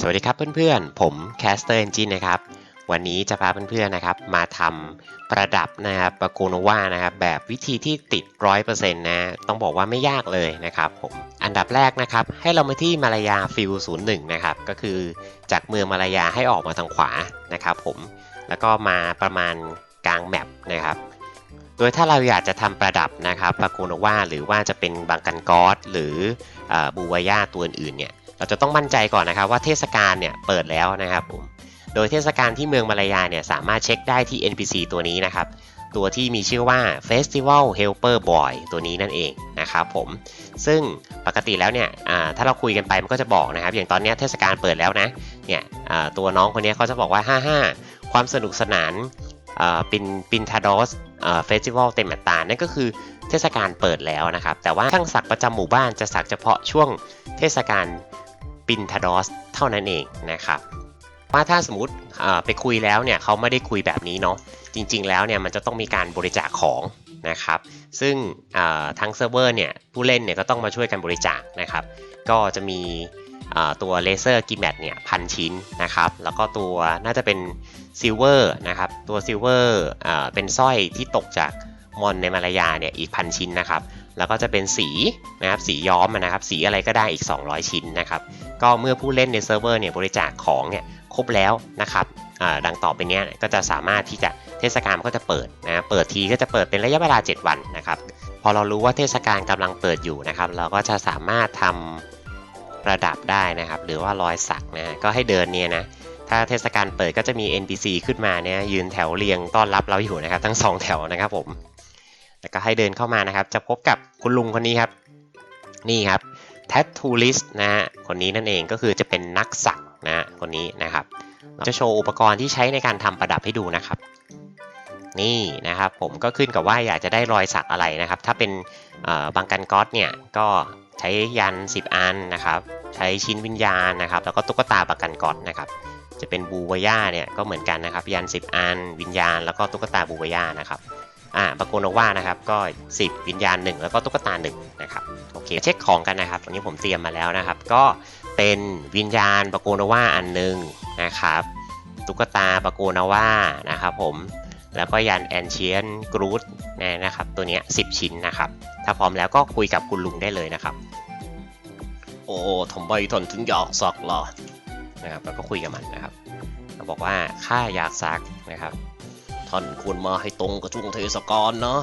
สวัสดีครับเพื่อนๆ ผม Caster Engine นนะครับ วันนี้จะพาเพื่อนๆนะครับ มาทำประดับนะครับปาโกโนวานะครับ แบบวิธีที่ติด 100%นะ ต้องบอกว่าไม่ยากเลยนะครับผม อันดับแรกนะครับ ให้เรามาที่มาลายาฟิล01 นะครับ ก็คือจากเมืองมาลายาให้ออกมาทางขวานะครับผม แล้วก็มาประมาณกลางแมปนะครับโดยถ้าเราอยากจะทำประดับนะครับปาโกโนวาหรือว่าจะเป็นบางกันกอสหรืออบูวายาตัวอื่นๆเนี่ย เราจะต้องมั่นใจก่อนนะครับว่าเทศกาลเนี่ยเปิดแล้วนะครับผมโดยเทศกาลที่เมืองมาลายาเนี่ยสามารถเช็คได้ที่ NPC ตัวนี้นะครับ ตัวที่มีชื่อว่า Festival Helper Boy ตัวนี้นั่นเองนะครับผม ซึ่งปกติแล้วเนี่ยถ้าเราคุยกันไปมันก็จะบอกนะครับ อย่างตอนนี้เทศกาลเปิดแล้วนะเนี่ยตัวน้องคนนี้เขาจะบอกว่า 55 ความสนุกสนานปินปินทาดอสเฟสติวัลเต็มอัตรานั่นก็คือเทศกาลเปิดแล้วนะครับ แต่ว่าช่างสักประจำหมู่บ้านจะสักเฉพาะช่วงเทศกาล ปินทาดอสเท่านั้นเองนะครับว่าถ้าสมมติไปคุยแล้วเนี่ยเขาไม่ได้คุยแบบนี้เนาะจริงๆแล้วเนี่ยมันจะต้องมีการบริจาคของนะครับ ซึ่งทั้งเซิร์ฟเวอร์เนี่ยผู้เล่นเนี่ยก็ต้องมาช่วยกันบริจาคนะครับ ก็จะมีตัวเลเซอร์กิมแมทเนี่ยพันชิ้นนะครับ แล้วก็ตัวน่าจะเป็นซิลเวอร์นะครับ ตัวซิลเวอร์เป็นสร้อยที่ตกจาก มอนในมาลายาเนี่ยอีกพันชิ้นนะครับ แล้วก็จะเป็นสีนะครับสีย้อมนะครับ สีอะไรก็ได้อีก 200 ชิ้นนะครับ ก็เมื่อผู้เล่นในเซิร์ฟเวอร์เนี่ยบริจาคของเนี่ยครบแล้วนะครับอ่าดังต่อไปนี้ก็จะสามารถที่จะเทศกาลก็จะเปิดนะเปิดทีก็จะเปิดเป็นระยะเวลา 7 วันนะครับพอเรารู้ว่าเทศกาลกำลังเปิดอยู่นะครับ เราก็จะสามารถทำประดับได้นะครับ หรือว่ารอยสักนะก็ให้เดินเนี่ยนะถ้าเทศกาลเปิดก็จะมี NPC ขึ้นมาเนี่ยยืนแถวเรียงต้อนรับเราอยู่นะครับ ทั้งสองแถวนะครับผม แล้วก็ให้เดินเข้ามานะครับ จะพบกับคุณลุงคนนี้ครับ นี่ครับ Tattooist นะฮะคนนี้นั่นเองก็คือจะเป็นนักสักนะคนนี้นะครับ จะโชว์อุปกรณ์ที่ใช้ในการทำประดับให้ดูนะครับ นี่นะครับผมก็ขึ้นกับว่าอยากจะได้รอยสักอะไรนะครับ ถ้าเป็นบางกันก๊อตเนี่ยก็ใช้ยัน 10 อันนะครับ ใช้ชิ้นวิญญาณนะครับ แล้วก็ตุ๊กตาบางกันก๊อตนะครับ จะเป็นบูวาย่าเนี่ยก็เหมือนกันนะครับ ยัน 10 อัน วิญญาณ แล้วก็ตุ๊กตาบูวาย่านะครับ อ่าปาโกโนว่านะครับก็ 10 วิญญาณ 1 แล้วก็ตุ๊กตา1นะครับโอเคเช็คของกันนะครับตรงนี้ผมเตรียมมาแล้วนะครับ ก็เป็นวิญญาณปาโกโนว่าอันหนึ่งนะครับ ตุ๊กตาปาโกโนว่านะครับผมแล้วก็ยันแอนเชียนกรูดนะครับตัวนี้10 ชิ้นนะครับ ถ้าพร้อมแล้วก็คุยกับคุณลุงได้เลยนะครับ โอ้ทำไมทนถึงอยากสักล่ะนะครับแล้วก็คุยกับมันนะครับเขาบอกว่าข้าอยากสักนะครับ ท่านควรมาให้ตรงกับช่วงเทศกาลเนาะ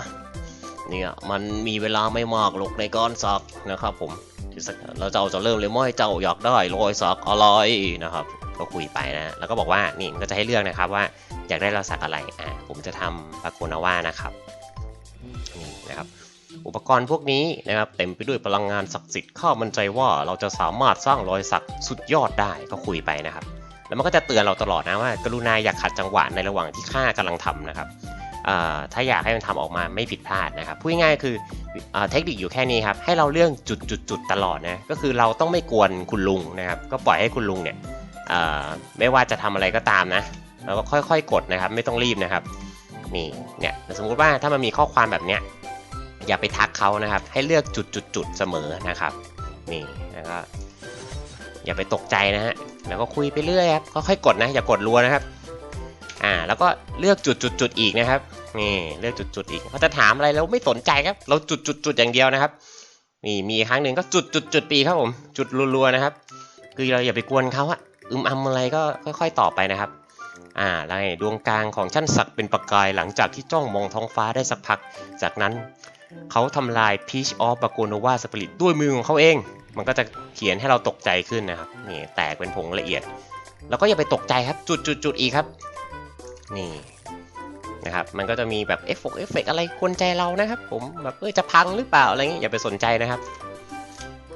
เนี่ยมันมีเวลาไม่มากหรอกในการสักนะครับผมเทศกาลเราเจ้าจะเริ่มเลยว่าให้เจ้าอยากได้รอยสักอะไรนะครับ ก็คุยไปนะ แล้วก็บอกว่านี่ก็จะให้เลือกนะครับว่าอยากได้รอยสักอะไรอ่าผมจะทำปาโกนาว่านะครับนี่นะครับอุปกรณ์พวกนี้นะครับเต็มไปด้วยพลังงานศักดิ์สิทธิ์ข้ามั่นใจว่าเราจะสามารถสร้างรอยสักสุดยอดได้ก็คุยไปนะครับ แล้วมันก็จะเตือนเราตลอดนะว่า กรุณาอย่าขัดจังหวะในระหว่างที่ข้ากำลังทำนะครับถ้าอยากให้มันทำออกมาไม่ผิดพลาดนะครับพูดง่ายๆคือเทคนิคอยู่แค่นี้ครับให้เราเรื่องจุดจุดจุดๆตลอดนะก็คือเราต้องไม่กวนคุณลุงนะครับ ก็ปล่อยให้คุณลุงเนี่ยไม่ว่าจะทำอะไรก็ตามนะเราก็ค่อยๆ กดนะครับ ไม่ต้องรีบนะครับนี่เนี่ยสมมุติว่าถ้ามันมีข้อความแบบเนี้ยอย่าไปทักเขานะครับ ให้เลือกจุดจุดจุดๆๆเสมอนะครับนี่แล้วก็ อย่าไปตกใจนะฮะแล้วก็คุยไปเรื่อยครับค่อยๆกดนะอย่ากดรัวนะครับอ่าแล้วก็เลือกจุดจุดจุดๆๆอีกนะครับนี่เลือกจุดจุดๆอีกเขาจะถามอะไรเราไม่สนใจครับ เราจุดจุดจุดๆๆอย่างเดียวนะครับนี่มีอีกครั้งหนึ่งก็จุดจุดจุดๆๆปีครับผมจุดรัวๆนะครับ คือเราอย่าไปกวนเขาอะอึมอำอะไรก็ค่อย ๆตอบไปนะครับอ่าแล้วไงดวงกลางของชั้นศักดิ์เป็นประกายหลังจากที่จ้องมองท้องฟ้าได้สักพัก จากนั้นเขาทำลาย Peach of b a g o n o v a Spirit ด้วยมือของเขาเอง มันก็จะเขียนให้เราตกใจขึ้นนะครับนี่แตกเป็นผงละเอียด แล้วก็อย่าไปตกใจครับจุดจุดจุดอีกครับ นี่นะครับมันก็จะมีแบบเอฟเฟกต์เอฟเฟกต์อะไรกวนใจเรานะครับ ผมแบบเออจะพังหรือเปล่าอะไรเงี้ยอย่าไปสนใจนะครับ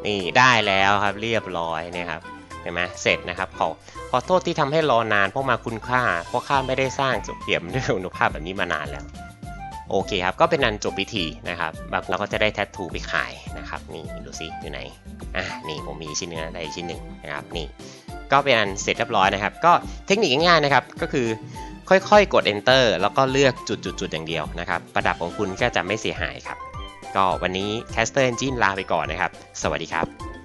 นี่ได้แล้วครับเรียบร้อยนะครับเห็นไหมเสร็จนะครับขอขอโทษที่ทำให้รอนานเพราะมาคุณค่า เพราะข้าไม่ได้สร้างจุดเปี่ยมด้วยคุณภาพแบบนี้มานานแล้ว โอเคครับ ก็เป็นนันจบพิธีนะครับบางเราก็จะได้แทททูไปขายนะครับ นี่ดูซิอยู่ไหน อะ นี่ผมมีชิ้นนื้อได้ชิ้นหนึ่งนะครับ นี่ ก็เป็นอันเสร็จเรียบร้อยนะครับ ก็เทคนิคง่ายๆนะครับ ก็คือค่อยๆ กด enter แล้วก็เลือกจุดๆ ๆ อย่างเดียวนะครับ ประดับของคุณก็จะไม่เสียหายครับ ก็วันนี้ Caster Engine ลาไปก่อนนะครับ สวัสดีครับ